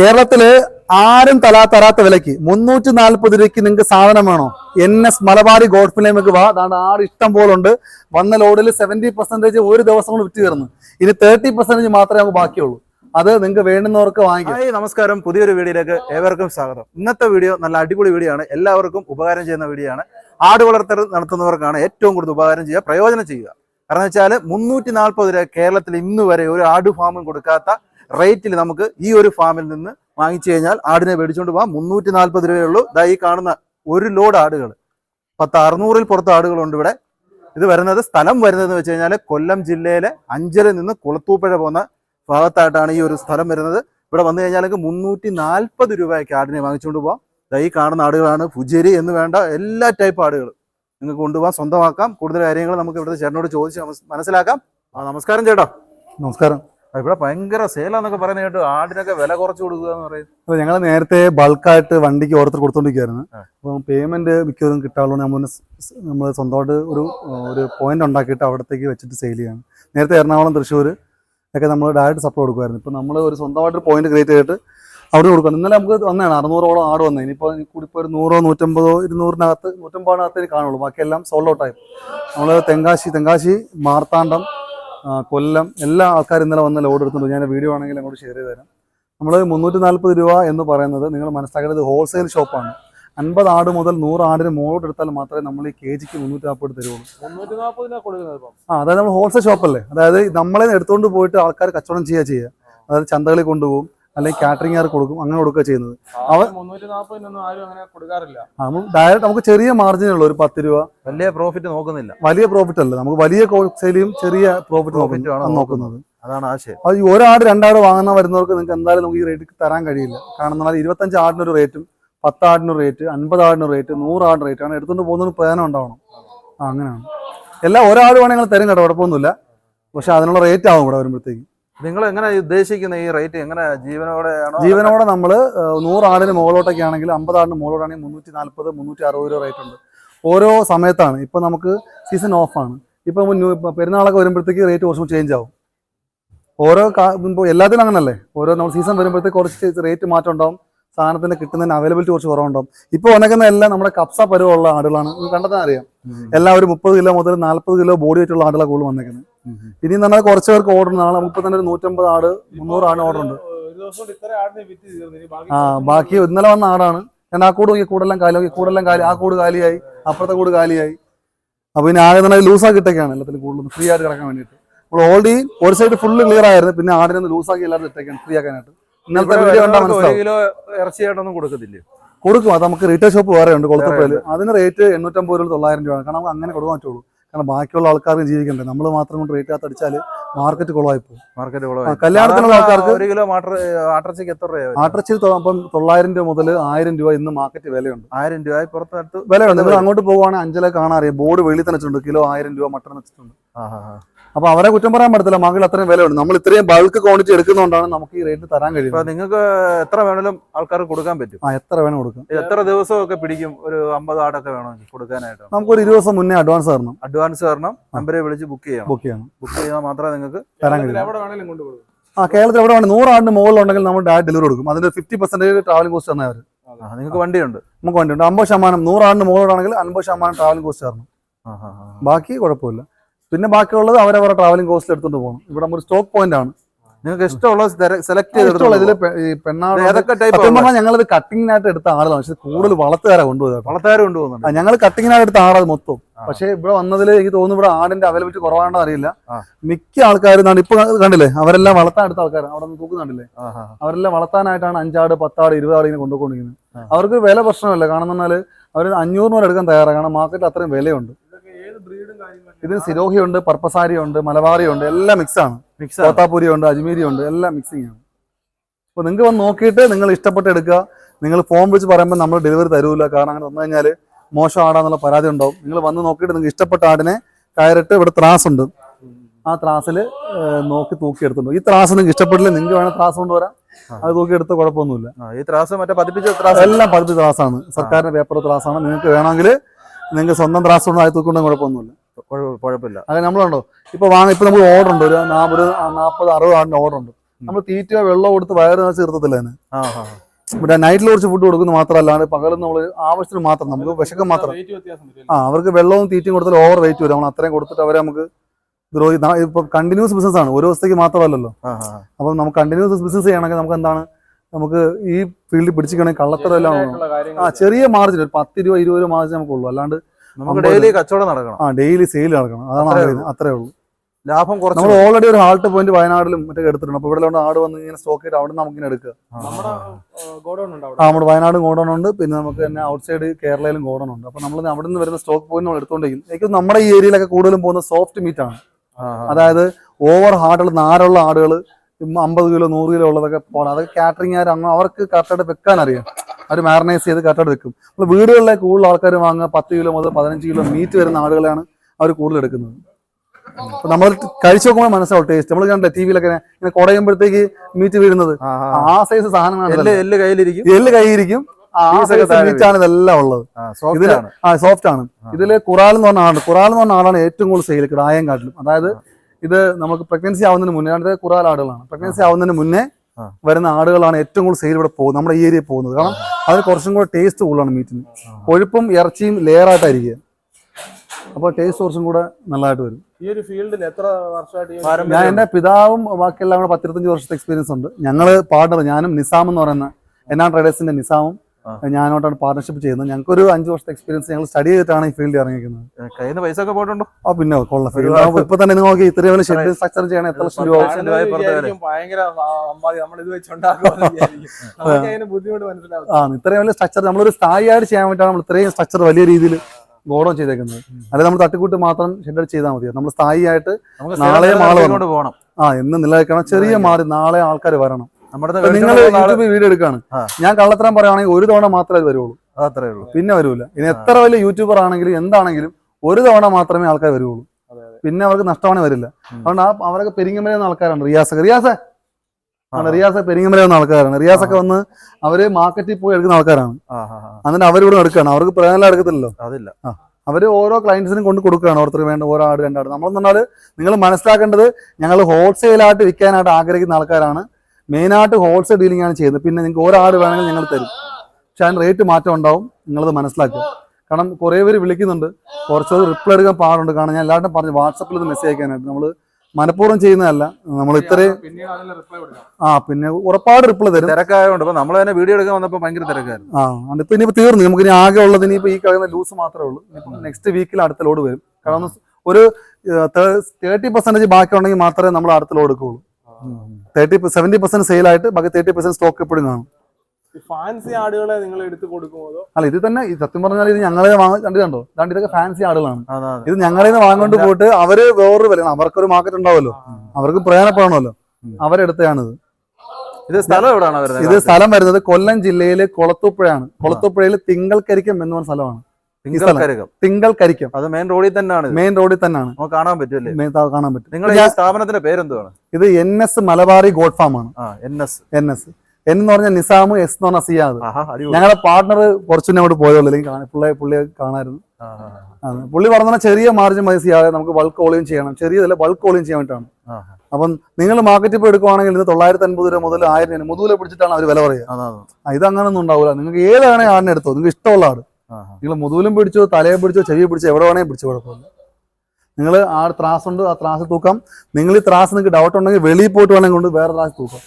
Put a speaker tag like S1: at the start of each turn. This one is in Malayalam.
S1: കേരളത്തിൽ ആരും തലാ തരാത്ത വിലക്ക് മുന്നൂറ്റി നാല്പത് രൂപയ്ക്ക് നിങ്ങൾക്ക് സാധനം വേണോ? എൻ എസ് മലബാറി ഗോഡ് ഫിലിമൊക്കെ വാ. അതാണ് ആറ് ഇഷ്ടം പോലെ ഉണ്ട്. വന്ന ലോഡിൽ സെവന്റി പെർസെന്റേജ് ഒരു ദിവസം കൊണ്ട് വിറ്റ് തീർന്നു. ഇനി തേർട്ടി പെർസെന്റേജ് മാത്രമേ നമുക്ക് ബാക്കിയുള്ളൂ. അത് നിങ്ങൾക്ക് വേണ്ടുന്നവർക്ക് വാങ്ങിക്കാം.
S2: നമസ്കാരം. പുതിയൊരു വീഡിയോയിലേക്ക് ഏവർക്കും സ്വാഗതം. ഇന്നത്തെ വീഡിയോ നല്ല അടിപൊളി വീഡിയോ ആണ്. എല്ലാവർക്കും ഉപകാരം ചെയ്യുന്ന വീഡിയോ ആണ്. ആട് വളർത്തൽ നടത്തുന്നവർക്കാണ് ഏറ്റവും കൂടുതൽ ഉപകാരം ചെയ്യുക പ്രയോജനം ചെയ്യുക. കാരണം വെച്ചാൽ മുന്നൂറ്റി നാൽപ്പത് രൂപ കേരളത്തിൽ ഇന്ന് വരെ ഒരു ആട് ഫാമും കൊടുക്കാത്ത റേറ്റിൽ നമുക്ക് ഈ ഒരു ഫാമിൽ നിന്ന് വാങ്ങിച്ചു കഴിഞ്ഞാൽ ആടിനെ മേടിച്ചുകൊണ്ട് പോകാം മുന്നൂറ്റി നാൽപ്പത് രൂപയുള്ളൂ. ദാ ഈ കാണുന്ന ഒരു ലോഡ് ആടുകൾ. പത്ത് അറുന്നൂറിൽ പുറത്ത് ആടുകളുണ്ട് ഇവിടെ. ഇത് വരുന്നത് സ്ഥലം വരുന്നതെന്ന് വെച്ച് കഴിഞ്ഞാൽ കൊല്ലം ജില്ലയിലെ അഞ്ചലിൽ നിന്ന് കുളത്തൂപ്പുഴ പോകുന്ന ഭാഗത്തായിട്ടാണ് ഈ ഒരു സ്ഥലം വരുന്നത്. ഇവിടെ വന്നു കഴിഞ്ഞാൽ മുന്നൂറ്റി നാൽപ്പത് രൂപയ്ക്ക് ആടിനെ വാങ്ങിച്ചുകൊണ്ട് ദാ ഈ കാണുന്ന ആടുകളാണ് ഫുജേരി എന്ന് വേണ്ട എല്ലാ ടൈപ്പ് ആടുകൾ നിങ്ങൾക്ക് കൊണ്ടുപോകാം സ്വന്തമാക്കാം. കൂടുതൽ കാര്യങ്ങൾ നമുക്ക് ഇവിടുത്തെ ചേട്ടനോട് ചോദിച്ച് മനസ്സിലാക്കാം. നമസ്കാരം ചേട്ടാ.
S1: നമസ്കാരം.
S2: ഇവിടെ ഭയങ്കര സെയിലാന്നൊക്കെ പറയുന്ന കേട്ടു ആടിനൊക്കെ വില കുറച്ച് കൊടുക്കുക എന്ന് പറയുന്നത്
S1: ഞങ്ങൾ നേരത്തെ ബൾക്കായിട്ട് വണ്ടിക്ക് ഓരോരുത്തർ കൊടുത്തോണ്ടിരിക്കുകയായിരുന്നു
S2: ആ.
S1: അപ്പം പേയ്മെന്റ് മിക്കതും കിട്ടാറുള്ളൂ നമ്മൾ നമ്മൾ സ്വന്തമായിട്ട് ഒരു ഒരു പോയിന്റ് ഉണ്ടാക്കിയിട്ട് അവിടത്തേക്ക് വെച്ചിട്ട് സെയിൽ ചെയ്യാണ്. നേരത്തെ എറണാകുളം തൃശ്ശൂർ ഒക്കെ നമ്മൾ ഡയറക്റ്റ് സപ്ലൈ കൊടുക്കുമായിരുന്നു ഇപ്പം നമ്മൾ ഒരു സ്വന്തമായിട്ട് പോയിന്റ് ക്രിയേറ്റ് ചെയ്തിട്ട് അവിടെ കൊടുക്കണം ഇന്നലെ നമുക്ക് വന്നതാണ് അറുന്നൂറോളം ആട് വന്നത് ഇനിയിപ്പോൾ കൂടിപ്പോൾ ഒരു നൂറോ നൂറ്റമ്പതോ ഇരുന്നൂറിനകത്ത് നൂറ്റമ്പതിനകത്ത് കാണുള്ളൂ. ബാക്കിയെല്ലാം സോൾഡ് ഔട്ടായി നമ്മൾ തെങ്കാശി തെങ്കാശി മാർത്താണ്ഡം കൊല്ലം എല്ലാ ആൾക്കാരും ഇന്നലെ വന്ന ലോഡ് എടുത്തുണ്ട് ഞാൻ വീഡിയോ ആണെങ്കിൽ അങ്ങോട്ട് ഷെയർ ചെയ്ത് തരാം. നമ്മൾ മുന്നൂറ്റി നാൽപ്പത് രൂപ എന്ന് പറയുന്നത് നിങ്ങൾ മനസ്സിലാക്കേണ്ടത് ഹോൾസെയിൽ ഷോപ്പാണ് അൻപത് ആട് മുതൽ നൂറ് ആടിന് മുകളിലോട്ട് എടുത്താൽ മാത്രമേ നമ്മൾ ഈ കെ ജിക്ക് മുന്നൂറ്റി നാൽപ്പത് തരുള്ളൂ ആ അതായത് നമ്മൾ ഹോൾസെയിൽ ഷോപ്പല്ലേ അതായത് നമ്മളെ എടുത്തുകൊണ്ട് പോയിട്ട് ആൾക്കാർ കച്ചവടം ചെയ്യുക ചെയ്യുക അതായത് ചന്തകളിൽ കൊണ്ടുപോകും. അല്ലെങ്കിൽ കാറ്ററിംഗുകാർ കൊടുക്കും അങ്ങനെ കൊടുക്കുക ചെയ്യുന്നത്. അവർ നമ്മൾ ഡയറക്റ്റ് നമുക്ക് ചെറിയ മാർജിൻ ഉള്ളൂ ഒരു പത്ത് രൂപ.
S2: വലിയ പ്രോഫിറ്റ് നോക്കുന്നില്ല.
S1: വലിയ പ്രോഫിറ്റ് അല്ല നമുക്ക് വലിയ ഹോൾസെയിലും ചെറിയ പ്രോഫിറ്റ് നോക്കുന്നത്.
S2: അതാണ് ആശയം.
S1: അത് ഒരാട് രണ്ടാട് വാങ്ങുന്ന വരുന്നവർക്ക് നിങ്ങൾക്ക് എന്തായാലും നമുക്ക് ഈ റേറ്റ് തരാൻ കഴിയില്ല. കാരണം എന്നാൽ ഇരുപത്തഞ്ച് ആടിനൊരു റേറ്റും പത്ത് ആടിനൊരു റേറ്റ് അൻപത് ആടിനൊരു റേറ്റ് നൂറ് ആടിന് റേറ്റ് ആണ് എടുത്തുകൊണ്ട് പോകുന്നതിന് പ്രധാനം ഉണ്ടാവണം. ആ അങ്ങനെയാണ്. എല്ലാം ഒരാട് വേണമെങ്കിൽ തരും കേട്ടോ കുഴപ്പമൊന്നുമില്ല. പക്ഷെ അതിനുള്ള റേറ്റ് ആവും ഇവിടെ വരുമ്പോഴത്തേക്ക്.
S2: നിങ്ങൾ എങ്ങനെ ഉദ്ദേശിക്കുന്ന ഈ റേറ്റ് എങ്ങനെ ജീവനോടെ
S1: ജീവനോടെ നമ്മൾ നൂറ് ആടിന് മുകളിലോട്ടൊക്കെ ആണെങ്കിൽ അമ്പത് ആടിന് മുകളിലോട്ടാണെങ്കിൽ മുന്നൂറ്റി നാൽപ്പത് മുന്നൂറ്റി അറുപത് രൂപ റേറ്റ് ഉണ്ട്. ഓരോ സമയത്താണ്. ഇപ്പൊ നമുക്ക് സീസൺ ഓഫാണ് ഇപ്പൊ പെരുന്നാളൊക്കെ വരുമ്പോഴത്തേക്ക് റേറ്റ് കുറച്ചും ചേഞ്ച് ആവും. ഓരോ എല്ലാത്തിനും അങ്ങനല്ലേ? ഓരോ നമ്മൾ സീസൺ വരുമ്പോഴത്തേക്ക് കുറച്ച് റേറ്റ് മാറ്റം ഉണ്ടാവും. സാധനത്തിന് കിട്ടുന്നതിന് അവൈലബിലിറ്റി കുറച്ച് കുറവുണ്ടാവും. ഇപ്പൊ വന്നേക്കുന്ന എല്ലാം നമ്മുടെ കപ്സ പരുവുള്ള ആടുകളാണ്. കണ്ടെത്താൻ അറിയാം. എല്ലാം ഒരു മുപ്പത് കിലോ മുതൽ നാല്പത് കിലോ ബോഡി വെച്ചുള്ള ആടുകളെ കൂടുതൽ വന്നേക്കുന്നത്. ഇനി എന്ന് പറഞ്ഞാൽ കുറച്ച് പേർക്ക് ഓർഡർ നാളെ മുപ്പത്തി തന്നെ ഒരു നൂറ്റമ്പത് ആട് മുന്നൂറ് ആട് ഓർഡർ ഉണ്ട്. ആ ബാക്കി ഇന്നലെ വന്ന ആടാണ്. ഞാൻ ആ കൂട് നോക്കി കൂടെല്ലാം കാലി നോക്കി കൂടെല്ലാം കാലി ആ കൂട് കാലിയായി അപ്പുറത്തെ കൂട് കാലിയായി. അപ്പൊ ഇനി ആകെ തന്നെ ലൂസാക്കി ഇട്ടേക്കാണ് എല്ലാത്തിലും കൂടുതലും. ഫ്രീ ആയിട്ട് കിടക്കാൻ വേണ്ടിയിട്ട്. നമ്മൾ ഓൾറെഡി ഒരു സൈഡ് ഫുള്ള് ക്ലിയർ ആയിരുന്നു. പിന്നെ ആടിനെ ലൂസാക്കി എല്ലാവരും ഇട്ടേക്കാണ്. ഫ്രീ ആക്കാനായിട്ട്. ഇന്നലത്തെ
S2: ഇവിടെ
S1: വീഡിയോ കണ്ടാൽ
S2: ഒരാൾക്ക്
S1: മനസ്സിലാവും.
S2: കിലോ ഇറച്ചിയായിട്ടൊന്നും കൊടുക്കത്തില്ലേ.
S1: കൊടുക്കും. അത് നമുക്ക് റീറ്റെയിൽ ഷോപ്പ് വേറെ ഉണ്ട്. കൊളത്തപ്പയിൽ അതിന് റേറ്റ് എണ്ണൂറ്റമ്പത് രൂപ തൊള്ളായിരം രൂപയാണ് കാരണം നമുക്ക് അങ്ങനെ കൊടുക്കാൻ പറ്റുള്ളൂ. കാരണം ബാക്കിയുള്ള ആൾക്കാർക്ക് ജീവിക്കണ്ടേ? നമ്മൾ മാത്രം കൊണ്ട് റേറ്റ് അകത്ത് അടിച്ചാൽ മാർക്കറ്റ് കുളമായി പോകും
S2: മാർക്കറ്റ്
S1: കല്യാണത്തിനുള്ള ആൾക്കാർക്ക്
S2: ഒരു കിലോ മാട്ടർ ആട്ടർച്ചയ്ക്ക് എത്ര രൂപ
S1: ആട്ടർച്ചയിൽ അപ്പം തൊള്ളായിരം രൂപ മുതൽ ആയിരം രൂപ ഇന്ന് മാർക്കറ്റ് വിലയുണ്ട്.
S2: ആയിരം രൂപ പുറത്തെടുത്ത്
S1: വിലയുണ്ട്. ഇവർ അങ്ങോട്ട് പോകുവാണെങ്കിൽ അഞ്ചല കാണാറിയ ബോർഡ് വെളിയിൽ തന്നെ വെച്ചിട്ടുണ്ട്. കിലോ ആയിരം രൂപ മട്ടൺ വെച്ചിട്ടുണ്ട്. അപ്പൊ അവരെ കുറ്റം പറയാൻ പറ്റത്തില്ല. മകൾ അത്രയും വിലയുണ്ട്. നമ്മൾ ഇത്രയും ബൾക്ക് ക്വാണ്ടിറ്റി എടുക്കുന്നതുകൊണ്ടാണ് നമുക്ക് ഈ റേറ്റ് തരാൻ കഴിയുന്നത്.
S2: നിങ്ങൾക്ക് എത്ര വേണമെങ്കിലും ആൾക്കാർക്ക് കൊടുക്കാൻ പറ്റും.
S1: ആ എത്ര വേണം കൊടുക്കും.
S2: എത്ര ദിവസമൊക്കെ പിടിക്കും? ഒരു അമ്പത് ആടൊക്കെ വേണമെങ്കിൽ കൊടുക്കാനായിട്ട്.
S1: നമുക്കൊരു ഇരുപത് ദിവസം മുന്നേ അഡ്വാൻസ് തരണം.
S2: അഡ്വാൻസ് തരണം. നമ്പരെ വിളിച്ച് ബുക്ക് ചെയ്യാം
S1: ബുക്ക് ചെയ്യണം.
S2: ബുക്ക് ചെയ്താൽ മാത്രമേ നിങ്ങൾക്ക്
S1: തരാൻ കഴിയും ആ കേരളത്തിൽ എവിടെ വേണമെങ്കിൽ നൂറ് ആടിന് മുകളിലുണ്ടെങ്കിൽ നമ്മൾ ഡയറക്റ്റ് ഡെലിവറി കൊടുക്കും. അതിന്റെ ഫിഫ്റ്റി പെർസെന്റേജ് ട്രാവലിംഗ് കോസ്റ്റ് തന്നെ അവർ
S2: നിങ്ങൾക്ക് വണ്ടിയുണ്ട്?
S1: നമുക്ക് വണ്ടിയുണ്ട്. അമ്പത് ശതമാനം നൂറ് ആടിന് മുകളിലാണെങ്കിൽ അൻപത് ശതമാനം ട്രാവലിംഗ് കോസ്റ്റ് തരണം. ബാക്കി കുഴപ്പമില്ല. പിന്നെ ബാക്കിയുള്ളത് അവരവരുടെ ട്രാവലിംഗ് കോസ്റ്റിൽ എടുത്തുകൊണ്ട് പോകണം ഇവിടെ നമ്മൾ സ്റ്റോക്ക് പോയിന്റ് ആണ്.
S2: നിങ്ങൾക്ക് ഇഷ്ടമുള്ള സെലക്ട്
S1: ഇതിൽ
S2: ചെയ്തിട്ടുള്ള
S1: ഈ പെണ്ണാട്
S2: ഏതൊക്കെ ടൈപ്പ്
S1: പറഞ്ഞാൽ ഞങ്ങളിത് കട്ടിങ്ങിനായിട്ട് എടുത്ത ആളാണ് പക്ഷെ കൂടുതൽ വളർത്തുകാരാണ് കൊണ്ടുപോയത്.
S2: വളർത്തുകാരെ കൊണ്ടുപോകുന്നുണ്ട്.
S1: ഞങ്ങൾ കട്ടിങ്ങിനായിട്ട് എടുത്ത ആളത് മൊത്തം. പക്ഷെ ഇവിടെ വന്നതിൽ എനിക്ക് തോന്നുന്നു ഇവിടെ ആടിന്റെ അവൈലബിലിറ്റി കുറവാണെന്ന് അറിയില്ല. മിക്ക ആൾക്കാരും ഇപ്പൊ കണ്ടില്ലേ അവരെല്ലാം വളർത്താൻ എടുത്ത ആൾക്കാരാണ് അവിടെ നിന്ന് തൂക്കുന്നുണ്ടല്ലേ. അവരെല്ലാം വളർത്താനായിട്ടാണ് അഞ്ചാട് പത്താട് ഇരുപത് ആട് ഇങ്ങനെ കൊണ്ടുപോയിരിക്കുന്നത് അവർക്ക് വില പ്രശ്നമല്ല. കാരണം എന്നാൽ അവർ അഞ്ഞൂറ് രൂപ എടുക്കാൻ തയ്യാറാണ് കാരണം മാർക്കറ്റിൽ അത്രയും വിലയുണ്ട്.
S3: ഇതൊക്കെ സിരോഹി ഉണ്ട്
S1: പർപ്പസാരി ഉണ്ട് മലബാറി ഉണ്ട് എല്ലാം മിക്സ് ആണ്.
S2: മിക്സ് ആണ്.
S1: തോത്താപുരി ഉണ്ട് അജ്മീരി ഉണ്ട് എല്ലാം മിക്സിംഗ് ആണ്. അപ്പോൾ നിങ്ങൾക്ക് വന്ന് നോക്കിയിട്ട് നിങ്ങൾ ഇഷ്ടപ്പെട്ട് എടുക്കുക. നിങ്ങൾ ഫോൺ വിളിച്ച് പറയുമ്പോൾ നമ്മൾ ഡെലിവറി തരൂല. കാരണം അങ്ങനെ വന്നു കഴിഞ്ഞാൽ മോശം ആടാന്നുള്ള പരാതി ഉണ്ടാവും. നിങ്ങൾ വന്ന് നോക്കിയിട്ട് നിങ്ങൾക്ക് ഇഷ്ടപ്പെട്ട ആടിനെ കയറിട്ട് ഇവിടെ ത്രാസ് ഉണ്ട്. ആ ത്രാസിൽ നോക്കി തൂക്കി എടുത്തിട്ടുണ്ട്. ഈ ത്രാസ് നിങ്ങൾക്ക് ഇഷ്ടപ്പെട്ടില്ല? നിങ്ങൾക്ക് വേണേൽ ത്രാസ് കൊണ്ടുവരാം അത് തൂക്കി എടുത്ത് കുഴപ്പമൊന്നുമില്ല.
S2: ഈ ത്രാസ് മറ്റേ പതിപ്പിച്ച ത്രാസ്
S1: എല്ലാം പതിപ്പിച്ച ത്രാസാണ്. സർക്കാരിന്റെ പേപ്പർ ത്രാസാണ്. നിങ്ങൾക്ക് വേണമെങ്കിൽ നിങ്ങൾക്ക് സ്വന്തം ത്രാസ് കൊണ്ട് ആയി തൂക്കൊണ്ടും കുഴപ്പമൊന്നുമില്ല.
S2: കുഴ- കുഴപ്പമില്ല.
S1: അതെ നമ്മളുണ്ടോ? ഇപ്പൊ വാങ്ങ ഇപ്പൊ നമുക്ക് ഓർഡർ ഉണ്ട് ഒരു നാൽപ്പത് നാൽപ്പത് അറുപത് ആണ് ഓർഡർ ഉണ്ട് നമ്മൾ തീറ്റ വെള്ളം കൊടുത്ത് വയറ് നിറച്ച് തീർത്തത്തില്ല അതിന്?
S2: ആ ആ
S1: ഇവിടെ നൈറ്റിൽ കുറച്ച് ഫുഡ് കൊടുക്കുന്നത് മാത്രമല്ലാണ്ട് പകലും നമ്മൾ ആവശ്യത്തിന് മാത്രം നമുക്ക് വിശക്കം മാത്രം. ആ അവർക്ക് വെള്ളവും തീറ്റയും കൊടുത്താൽ ഓവർ റേറ്റ് വരും. നമ്മൾ അത്രയും കൊടുത്തിട്ട് അവരെ നമുക്ക് ദ്രോഹി ഇപ്പൊ കണ്ടിന്യൂസ് ബിസിനസ് ആണ്. ഒരു ദിവസത്തേക്ക് മാത്രമല്ലല്ലോ.
S2: ആ ആ
S1: അപ്പം നമുക്ക് കണ്ടിന്യൂസ് ബിസിനസ് ചെയ്യണമെങ്കിൽ നമുക്ക് എന്താണ്? നമുക്ക് ഈ ഫീൽഡിൽ പിടിച്ചിക്കണമെങ്കിൽ കള്ളത്തരം എല്ലാം ആ ചെറിയ മാർജിൻ ഒരു പത്ത് രൂപ ഇരുപത് രൂപ മാർജിൻ നമുക്കുള്ളൂ. അല്ലാണ്ട്
S2: നമുക്ക് ഡെയിലി കച്ചവടം നടക്കണം.
S1: ആ ഡെയിലി സെയിൽ നടക്കണം. അതാണ്
S2: അത്രേ
S1: ഉള്ളൂ.
S2: ലാഭം കുറച്ച്
S1: നമ്മൾ ഓൾറെഡി ഒരു ഹാൾട്ട് പോയിന്റ് വയനാട്ടിലും മറ്റേ എടുത്തിട്ടുണ്ട്. അപ്പൊ ഇവിടെ ആട് വന്ന് ഇങ്ങനെ സ്റ്റോക്ക് ചെയ്ത് അവിടെ നമുക്ക് ഇങ്ങനെ എടുക്കുക.
S2: ആ,
S3: നമ്മുടെ
S2: വയനാട്
S3: ഗോഡൌൺ ഉണ്ട്
S1: ആ നമ്മുടെ വയനാടും ഗോഡൗൺ ഉണ്ട്. പിന്നെ നമുക്ക് തന്നെ ഔട്ട് സൈഡ് കേരളയിലും ഗോഡൗൺ ഉണ്ട്. അപ്പൊ നമ്മൾ അവിടെ നിന്ന് വരുന്ന സ്റ്റോക്ക് പോയിന്റ് നമ്മൾ എടുത്തോണ്ടിരിക്കും എനിക്ക് നമ്മുടെ ഈ ഏരിയയിലൊക്കെ കൂടുതലും പോകുന്ന സോഫ്റ്റ് മീറ്റ് ആണ്. അതായത് ഓവർ ഹാർഡുള്ള നാരുള്ള ആടുകൾ അമ്പത് കിലോ നൂറ് കിലോ ഉള്ളതൊക്കെ പോകണം അതൊക്കെ കാറ്ററിംഗ് ആരും അങ്ങ് അവർക്ക് കറക്റ്റായിട്ട് വെക്കാൻ അറിയാം. അവർ മാറിനൈസ് ചെയ്ത് കറക്റ്റായിട്ട് വെക്കും. നമ്മൾ വീടുകളിലെ കൂടുതൽ ആൾക്കാർ വാങ്ങുക പത്ത് കിലോ മുതൽ പതിനഞ്ച് കിലോ മീറ്റ് വരുന്ന ആളുകളാണ് അവർ കൂടുതൽ എടുക്കുന്നത്. അപ്പൊ നമ്മൾ കഴിച്ചു നോക്കുമ്പോൾ മനസ്സിലാവും ടേസ്റ്റ് നമ്മൾ കണ്ടേ ടി വിയിലൊക്കെ ഇങ്ങനെ കുടയുമ്പോഴത്തേക്ക് മീറ്റ് വീഴുന്നത്?
S2: ആ,
S1: സൈസ് സാധനമാണ്
S2: എല്ല് കയ്യിലിരിക്കും.
S1: എല്ല് കൈയിരിക്കും ആ സൈസ് ഇതെല്ലാം ഉള്ളത്.
S2: ആ,
S1: സോഫ്റ്റ് ആണ്. ഇതിൽ കുറാൽ എന്ന് പറഞ്ഞ ആളാണ് കുറാൽ എന്ന് പറഞ്ഞ ആളാണ് ഏറ്റവും കൂടുതൽ സെയിൽ കിടായം കാട്ടിലും അതായത് ഇത് നമുക്ക് പ്രഗ്നൻസി ആവുന്നതിന് മുന്നേ കുറാൽ ആടുകളാണ്. പ്രഗ്നൻസി ആവുന്നതിന് മുന്നേ. വരുന്ന ആടുകളാണ് ഏറ്റവും കൂടുതൽ സെയിൽ ഇവിടെ പോകുന്നത് നമ്മുടെ ഈ ഏരിയയിൽ പോകുന്നത്. കാരണം അതിന് കുറച്ചും കൂടെ ടേസ്റ്റ് കൂടുതലാണ് മീറ്റിന് കൊഴുപ്പും ഇറച്ചിയും ലെയർ ആയിട്ടായിരിക്കുക. അപ്പോൾ ടേസ്റ്റ് കുറച്ചും കൂടെ നല്ലതായിട്ട് വരും.
S3: ഈ ഒരു ഫീൽഡിൽ എത്ര വർഷമായിട്ട്
S1: ഞാൻ എന്റെ പിതാവും ബാക്കിയെല്ലാം കൂടെ പത്തിരുപത്തഞ്ച് വർഷത്തെ എക്സ്പീരിയൻസ് ഉണ്ട്. ഞങ്ങൾ പാർട്ണർ ഞാനും നിസാം എന്ന് പറയുന്ന എന്നാ ട്രേഡേഴ്സിന്റെ നിസാമും. ഞാനോട്ടാണ് പാർട്ണർഷിപ്പ് ചെയ്യുന്നത്. ഞങ്ങൾക്ക് ഒരു അഞ്ച് വർഷത്തെ എക്സ്പീരിയൻസ് ഞങ്ങൾ സ്റ്റഡി ചെയ്തിട്ടാണ് ഈ ഫീൽഡിൽ ഇറങ്ങിയിരിക്കുന്നത്.
S2: കയ്യിൽ നിന്ന് പൈസ ഒക്കെ പോയിട്ടുണ്ടോ?
S1: ആ പിന്നെ കൊള്ള ഫീൽഡ് ഇപ്പൊ തന്നെ നിങ്ങൾ നോക്കി ഇത്രയും വലിയ ഷെഡ് സ്ട്രക്ചർ ചെയ്യണം എത്ര ലക്ഷം രൂപ ആ ഇത്രയും വലിയ സ്ട്രക്ചർ നമ്മളൊരു സ്ഥായിയായിട്ട് ചെയ്യാൻ വേണ്ടിയിട്ടാണ് നമ്മൾ ഇത്രയും സ്ട്രക്ചർ വലിയ രീതിയിൽ ഗോഡോൺ ചെയ്തേക്കുന്നത്. അല്ലെങ്കിൽ നമ്മൾ തട്ടിക്കൂട്ട് മാത്രം ഷെഡ് ചെയ്താൽ മതി. നമ്മൾ സ്ഥായിയായിട്ട്
S2: ആയിട്ട്
S1: നാളെ
S2: മാളോട് പോകണം.
S1: ആ എന്ന് നിലനിൽക്കണം. ചെറിയ മാറി നാളെ ആൾക്കാർ വരണം.
S2: നമ്മുടെ
S1: നിങ്ങൾ യൂട്യൂബിൽ വീഡിയോ എടുക്കാണ്. ഞാൻ കള്ളത്തരം പറയുകയാണെങ്കിൽ ഒരു തവണ മാത്രമേ വരുള്ളൂ
S2: അതത്രേ ഉള്ളൂ.
S1: പിന്നെ വരൂല. ഇനി എത്ര വലിയ യൂട്യൂബർ ആണെങ്കിലും എന്താണെങ്കിലും ഒരു തവണ മാത്രമേ ആൾക്കാർ വരുള്ളൂ. പിന്നെ അവർക്ക് നഷ്ടമാണ് വരില്ല. അതുകൊണ്ട് ആ അവരൊക്കെ പെരിങ്ങമല എന്ന ആൾക്കാരാണ്. റിയാസ്. റിയാസ്. ആണ് റിയാസ് പെരിങ്ങമല എന്ന ആൾക്കാരാണ്. റിയാസ് ഒക്കെ വന്ന് അവർ മാർക്കറ്റിൽ പോയി എടുക്കുന്ന ആൾക്കാരാണ്. അങ്ങനെ. അവരിവിടെ എടുക്കുകയാണ്. അവർക്ക് പ്രധാനം എടുക്കത്തില്ലല്ലോ.
S2: അതില്ല.
S1: അവർ ഓരോ ക്ലയൻസിനും കൊണ്ട് കൊടുക്കുകയാണ്. ഓരോരുത്തർ വേണ്ട ഓരോ ആട് രണ്ടാട് നമ്മളെന്ന് പറഞ്ഞാൽ നിങ്ങൾ മനസ്സിലാക്കേണ്ടത് ഞങ്ങൾ ഹോൾസെയിലായിട്ട് വിൽക്കാനായിട്ട് ആഗ്രഹിക്കുന്ന ആൾക്കാരാണ്. മെയിനായിട്ട് ഹോൾസെയിൽ ഡീലിംഗ് ആണ് ചെയ്യുന്നത്. പിന്നെ നിങ്ങൾക്ക് ഒരാൾ വേണമെങ്കിൽ ഞങ്ങൾ തരും. പക്ഷെ അതിന് റേറ്റ് മാറ്റം ഉണ്ടാവും. നിങ്ങളത് മനസ്സിലാക്കുക. കാരണം കുറേ പേര് വിളിക്കുന്നുണ്ട്. കുറച്ച് റിപ്ലൈ എടുക്കാൻ പാടുണ്ട്. കാരണം ഞാൻ എല്ലാവരും പറഞ്ഞു വാട്സപ്പിൽ ഇത് മെസ്സേജ് അയക്കാനായിട്ട്. നമ്മൾ മനഃപൂർവം ചെയ്യുന്നതല്ല. നമ്മൾ ഇത്രയും ആ പിന്നെ ഉറപ്പാട് റിപ്ലൈ തരും.
S2: തിരക്കായതുകൊണ്ട് ഇപ്പൊ നമ്മൾ തന്നെ വീഡിയോ എടുക്കാൻ വന്നപ്പോ ഭയങ്കര തിരക്കായിരുന്നു.
S1: ആ ഇപ്പൊ ഇനിയിപ്പോ തീർന്നു. നമുക്ക് ഇനി ആകെ ഉള്ളത് ഇനിയിപ്പോ ഈ കഴിയുന്ന ലൂസ് മാത്രമേ ഉള്ളൂ. നെക്സ്റ്റ് വീക്കിൽ അടുത്ത ലോഡ് വരും. കാരണം ഒരു തേർട്ടി പെർസെന്റേജ് ബാക്കി ഉണ്ടെങ്കിൽ മാത്രമേ നമ്മൾ അടുത്ത ലോഡ് എടുക്കുള്ളൂ തേർട്ടി സെവന്റി പെർസെന്റ് സെയിൽ ആയിട്ട് ബാക്കി തേർട്ടി പെർസെന്റ് സ്റ്റോക്ക് എപ്പോഴും കാണും.
S3: ഈ ഫാൻസി ആടുകളെ നിങ്ങൾ എടുത്ത് കൊടുക്കുമോ
S1: അല്ല ഇത് തന്നെ സത്യം പറഞ്ഞാൽ ഇത് ഞങ്ങളെ വാങ്ങ കണ്ടിട്ടുണ്ടോ ദാണ്ട് ഇതൊക്കെ ഫാൻസി ആടുകളാണ്. ഇത് ഞങ്ങളെ വാങ്ങിക്കൊണ്ട് വാങ്ങോണ്ട് പോയിട്ട് അവർ വേറൊരു വില അവർക്കൊരു മാർക്കറ്റ് ഉണ്ടാവുമല്ലോ. അവർക്ക് പ്രയോജനപ്പെടണമല്ലോ. അവരെടുത്തയാണിത്
S2: ഇത് സ്ഥലം എവിടെയാണ്
S1: ഇത് സ്ഥലം വരുന്നത് കൊല്ലം ജില്ലയിലെ കൊളത്തുപ്പുഴയാണ്. കൊളത്തുപ്പുഴയിൽ തിങ്കൾക്കരിക്കം എന്ന് പറഞ്ഞ സ്ഥലമാണ്.
S2: തിങ്കൽക്കരകം
S1: കരിക്കും.
S2: അത് മെയിൻ റോഡിൽ തന്നെയാണ്
S1: മെയിൻ റോഡിൽ തന്നെയാണ്.
S2: കാണാൻ പറ്റുമല്ലേ?
S1: കാണാൻ പറ്റും.
S2: നിങ്ങൾ സ്ഥാപനത്തിന്റെ പേരെന്താണ്
S1: ഇത് N S Malabari goat farm ആണ്.
S2: N S
S1: N S N എന്ന് പറഞ്ഞാൽ നിസാമ് എസ് എന്ന് പറഞ്ഞ സിയാദ്. ഞങ്ങളുടെ പാർട്ണർ കുറച്ചു അവിടെ അല്ലെങ്കിൽ കാണാൻ- പുള്ളിയെ പുള്ളിയെ കാണായിരുന്നു. പുള്ളി പറഞ്ഞ ചെറിയ മാർജിൻ മതി സിയാദ്. നമുക്ക് ബൾക്ക് ഓളിയും ചെയ്യണം. ചെറിയതല്ല ബൾക്ക് ഓളിയും ചെയ്യാൻ വേണ്ടിയിട്ടാണ്. അപ്പം നിങ്ങൾ മാർക്കറ്റിൽ പോയി എടുക്കുവാണെങ്കിൽ ഇത് തൊള്ളായിരത്തി അൻപത് രൂപ മുതൽ ആയിരം രൂപ മുതൽ പിടിച്ചിട്ടാണ് അവർ വില പറയുക.
S2: ഇത് അങ്ങനെ
S1: ഒന്നും ഇത് അങ്ങനൊന്നും ഉണ്ടാവില്ല. നിങ്ങൾക്ക് ഏതാണ് ആടിനെ എടുത്തോ നിങ്ങൾക്ക് ഇഷ്ടമുള്ള ആട്. നിങ്ങൾ മുതുകിലും പിടിച്ചോ തലയെ പിടിച്ചോ ചെവിയെ പിടിച്ചോ എവിടെ വേണേ പിടിച്ചോ കുഴപ്പമില്ല. നിങ്ങൾ ആ ത്രാസ് ഉണ്ട് ആ ത്രാസ് തൂക്കാം. നിങ്ങൾ ഈ ത്രാസ് നിങ്ങൾക്ക് ഡൗട്ട് ഉണ്ടെങ്കിൽ വെളിയിൽ പോയിട്ട് വേണമെങ്കിൽ കൊണ്ട് വേറെ ത്രാസ് തൂക്കാം.